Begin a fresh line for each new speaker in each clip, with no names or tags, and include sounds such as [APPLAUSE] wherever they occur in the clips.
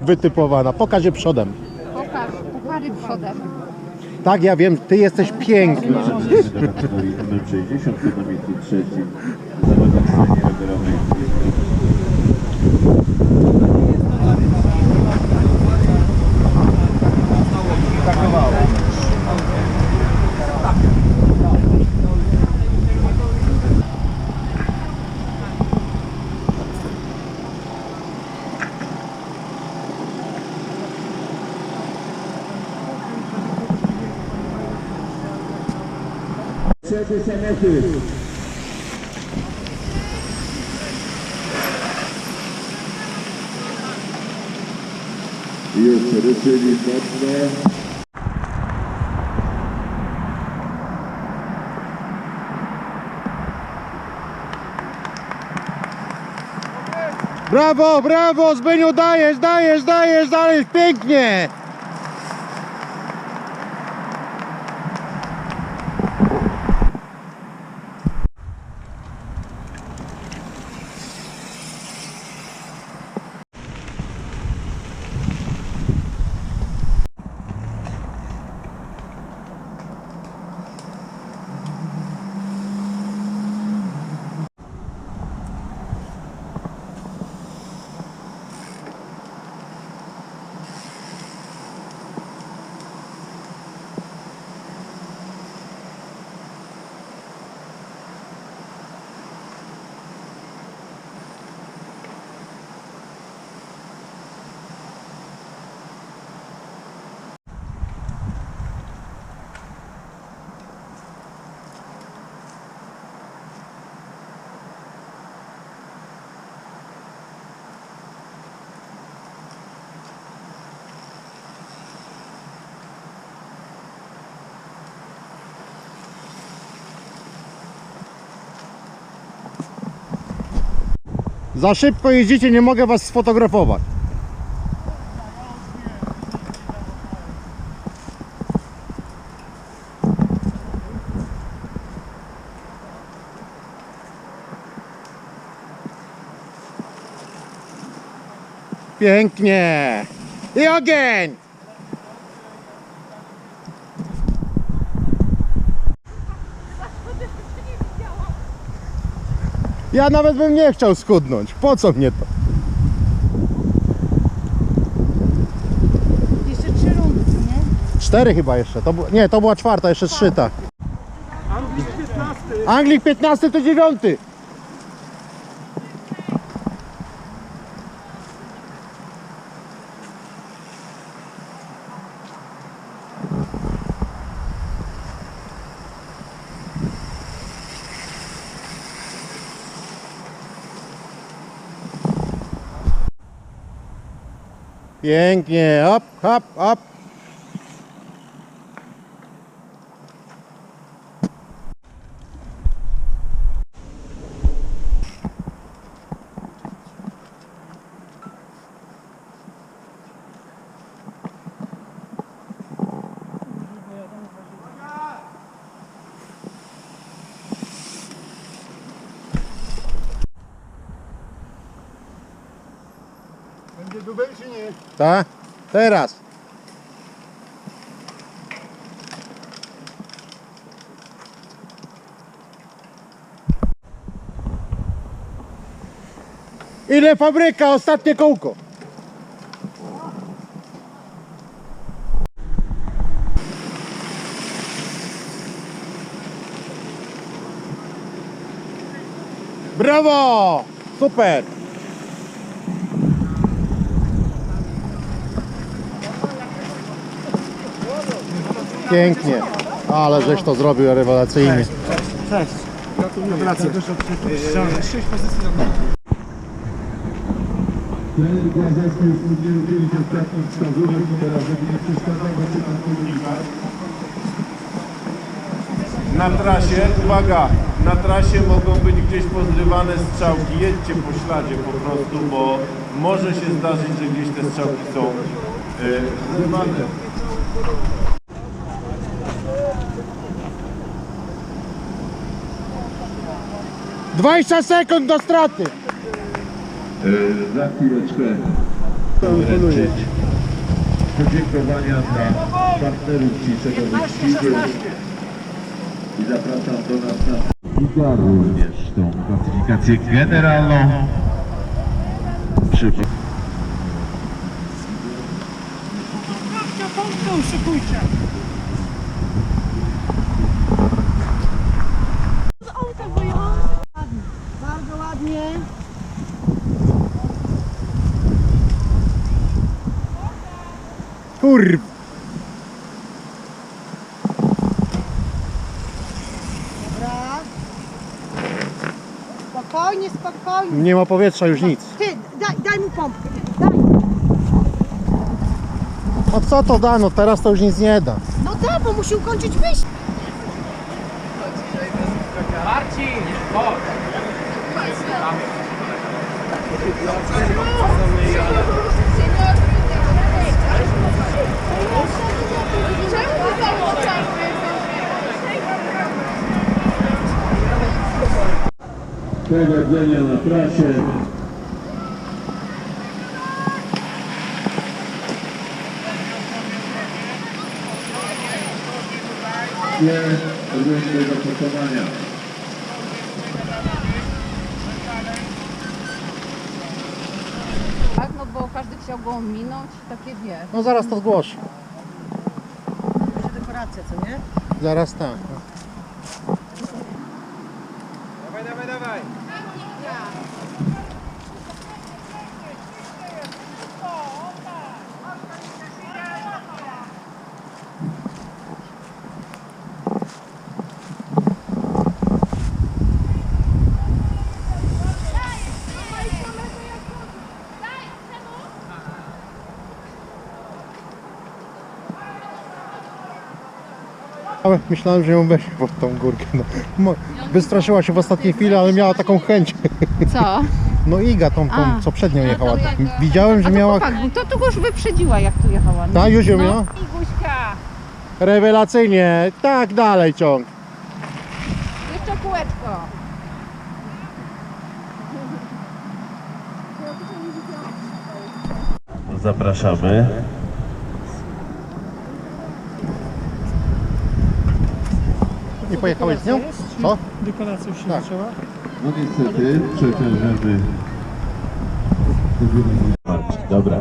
wytypowana. Pokaż je przodem.
Pokaż, puchary przodem.
Tak, ja wiem, ty jesteś piękna.
Przechodzimy do kategorii MM60 na miejscu trzecim. Zawodnik scenie rowerowej. Trzecie samochód. Już ruszyli mocno.
Brawo, brawo, Zbyniu, dajesz, dajesz, dajesz, dajesz, pięknie. Za szybko jeździcie, nie mogę was sfotografować. Pięknie. I ogień. Ja nawet bym nie chciał schudnąć. Po co mnie to?
Jeszcze trzy rundy, co nie?
Cztery chyba jeszcze. To, bu- nie, to była czwarta, jeszcze. Anglik 15. Anglik 15 to dziewiąty. Jenke, hopp, hopp, hopp.
Będzie dubel czy nie?
Tak? Teraz. Ile fabryka? Ostatnie kółko. Brawo! Super! Pięknie. Ale żeś to zrobił rewelacyjnie.
Czytam komunikat.
Na trasie, uwaga, na trasie mogą być gdzieś pozrywane strzałki. Jedźcie po śladzie po prostu, bo może się zdarzyć, że gdzieś te strzałki są yy, zrywane.
20 sekund do straty.
Za chwileczkę wręczyć podziękowania dla partnerów dzisiejszego wyścigu i zapraszam do nas na Liga również tą klasyfikację generalną. Przy...
Bardzo
Kurw.
Dobra. Spokojnie, spokojnie.
Nie ma powietrza już nic.
Ty, daj, daj mu pompkę. Daj.
A co to da? No teraz to już nic nie da.
No da, bo musi ukończyć wyjście.
Powodzenia na trasie. Nie do pokonania.
Tak, no bo każdy chciał go minąć, takie wie.
No zaraz to zgłoszę.
Będzie dekoracja, co nie?
Zaraz tak. Ale myślałem, że ją weźmie pod tą górkę. No. Wystraszyła się w ostatniej chwili, ale miała taką chęć.
Co? [LAUGHS]
No Iga, tą, tą
A.
co przed nią jechała. Widziałem, że
A to
miała...
chłopak, był, to, to go już wyprzedziła, jak tu jechała. No.
Ta, już ją miała?
Iguśka,
Rewelacyjnie. Tak, dalej ciąg.
jeszcze kółeczko.
Zapraszamy.
Nie pojechałeś z nią? Co?
Dekoracja już się
Tak.
zaczęła.
No niestety przeciążymy.
Dobra.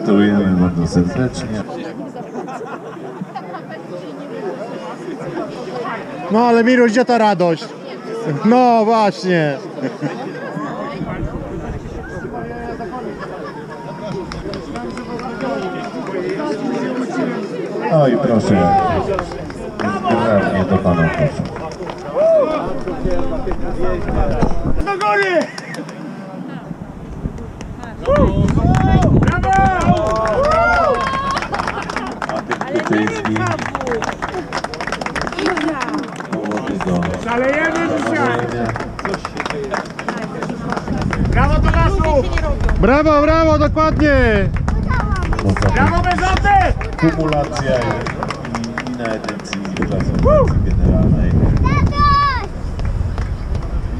Gratulujemy bardzo serdecznie.
No ale Miru, gdzie ta radość? No właśnie.
No i proszę. Zgrabnie do pana proszę.
Do góry!
A tym Kutyński. Powody do
Szalejemy dzisiaj! Brawo Tomaszu!
Brawo, brawo, dokładnie.
No to
Brawo Bezoty!
kumulacja i, i na edycji klasyfikacji generalnej.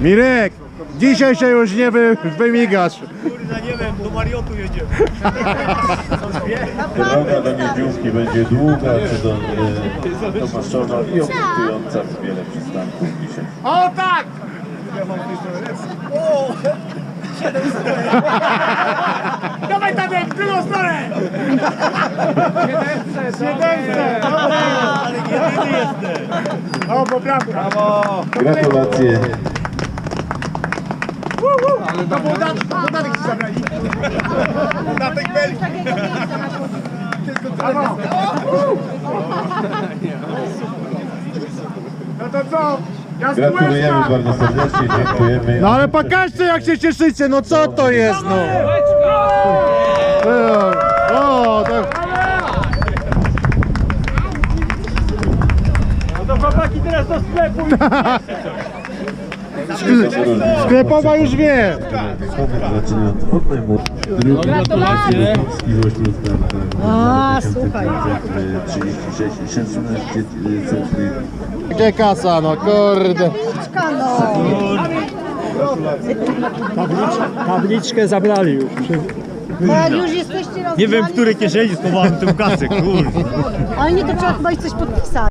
Mirek, dzisiaj się już nie wy, wymigasz.
Kurna, nie wiem, do Mariotu jedziemy.
Droga do Miedziówki będzie długa, czy do e, Tomaszowa i ofertująca wiele przystanków dzisiaj.
O tak! O! Dawaj Tadek, w drugą stronę! 700! 700! Ale jedyny jestem! O, poprawka! Brawo!
ale
no podatek, podatek ci zabrali. Podatek Belgii. No to co?
Gratulujemy bardzo serdecznie, dziękujemy.
No ale pokażcie jak się cieszycie, no co to jest no? E, o, tak.
No to chłopaki teraz do sklepu i. [LAUGHS]
Sklepowa już wie.
Gratulacje. A, słuchaj.
36, 16 centymetrów.
Gdzie kasa, no kurde.
tabliczkę zabrali już.
Już jesteście
Nie wiem, w której kieszeni schowałem tę kasę, kurde.
Ale nie, to trzeba chyba coś podpisać.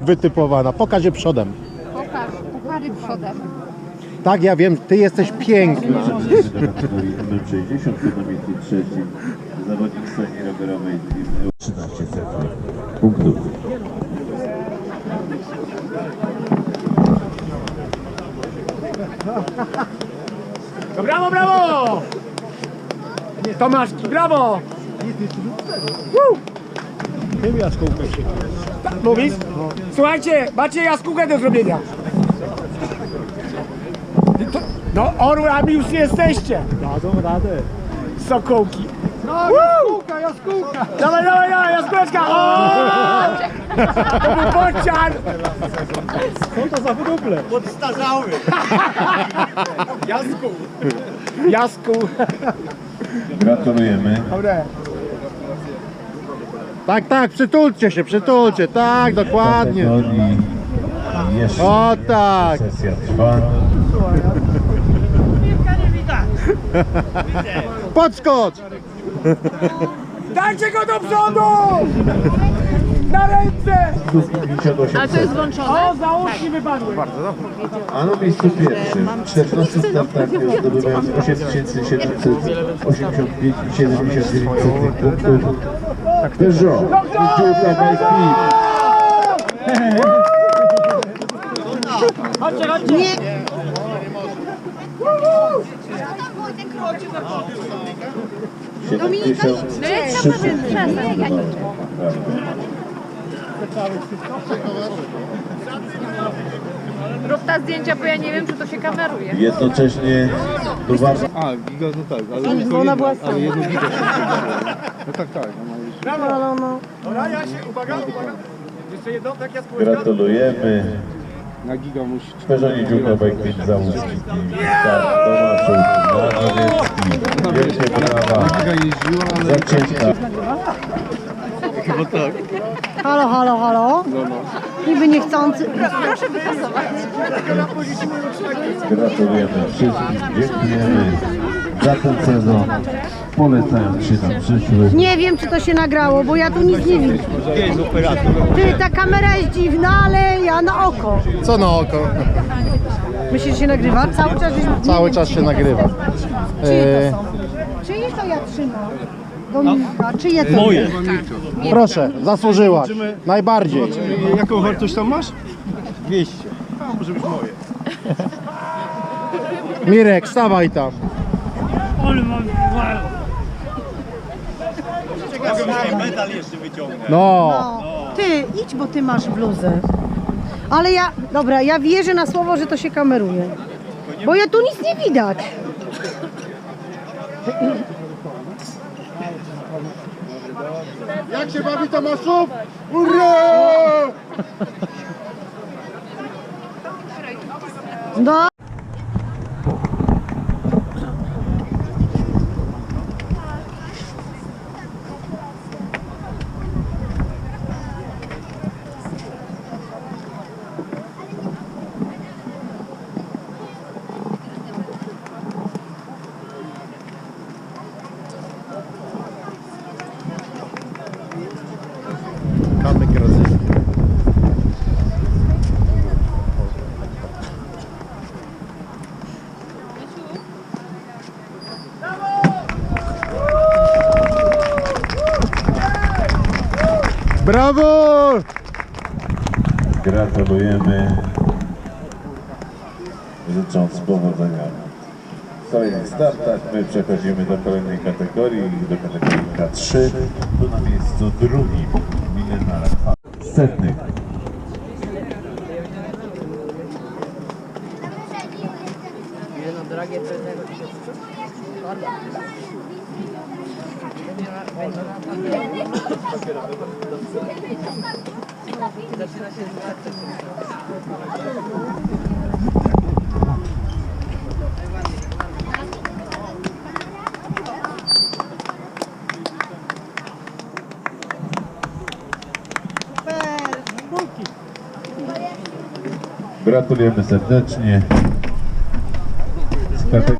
Wytypowana. Pokaż je przodem.
Pokaż, puchary przodem.
Tak, ja wiem, ty jesteś
do kategorii MM60, kilometr trzeci. Zawodnik scenie rowerowej 13 centymetrów. Punktów.
No brawo, brawo! Tomaszki, brawo! Woo! Tym jaskółkę się. Mówisz? Słuchajcie, macie jaskółkę do zrobienia. No orłami już jesteście. Dadzą radę. Sokołki. No, jaskółka, jaskółka. Dawaj, dawaj, dawaj, jaskółeczka. O! To był bocian. Co to za wydłuble? Podstarzały. [LAUGHS] Jasku. Jasku.
Gratulujemy.
Dobre.
Tak, tak, przytulcie się, przytulcie. Tak, dokładnie.
Jeszcze
O tak.
sesja trwa.
Podskocz.
Dajcie go do przodu! Na ręce!
58
Ale to jest włączone?
O, załóżki wypadły.
A na miejscu pierwszym 14 startarów zdobywając 8785 i 79 punktów. Peugeot i Dziurka Bike
Chodźcie, chodźcie.
Rób ta zdjęcia, bo ja nie wiem, czy to się kameruje.
Jednocześnie do
A, giga, no tak, ale
ona była sama.
ale jedno giga No tak, tak, ona już...
Brawo. Dobra, ja się, uwaga, uwaga. Jeszcze jedno, tak ja spójrzę.
gratulujemy.
Na giga musi...
Dziurka Bike Fit Załuski. Start Tomaszów, Mazowiecki. Wielkie brawa.
Giga jeździła, ale...
Zacięta.
Chyba tak.
Halo, halo, halo. Niby niechcący.
Proszę wykasować.
Gratulujemy wszystkim. Dziękujemy za ten sezon. Polecając się na przyszły.
Nie wiem, czy to się nagrało, bo ja tu nic nie widzę.
Jest.
Ty, ta kamera jest dziwna, ale ja na oko.
Co na oko?
Myślisz, że się nagrywa? Cały czas żeśmy...
Cały czas się nagrywa.
Czyje
E,
to są? Czyje to ja trzymam? Dominika, czyje to?
Moje.
proszę, zasłużyłaś. Najbardziej.
Jaką wartość tam masz? 200. A, może być moje.
Mirek, stawaj tam.
Medal jeszcze wyciągnę.
No.
No. Ty, idź, bo ty masz bluzę. Ale ja, dobra, ja wierzę na słowo, że to się kameruje. Bo ja tu nic nie widać.
Jak się bawi Tomaszów? Ura!
No.
Brawo!
Gratulujemy. Życząc powodzenia w kolejnych startach. My przechodzimy do kolejnej kategorii, do kategorii K3. Tu na miejscu drugim Milena Setnych. Gratulujemy serdecznie. Z kategorii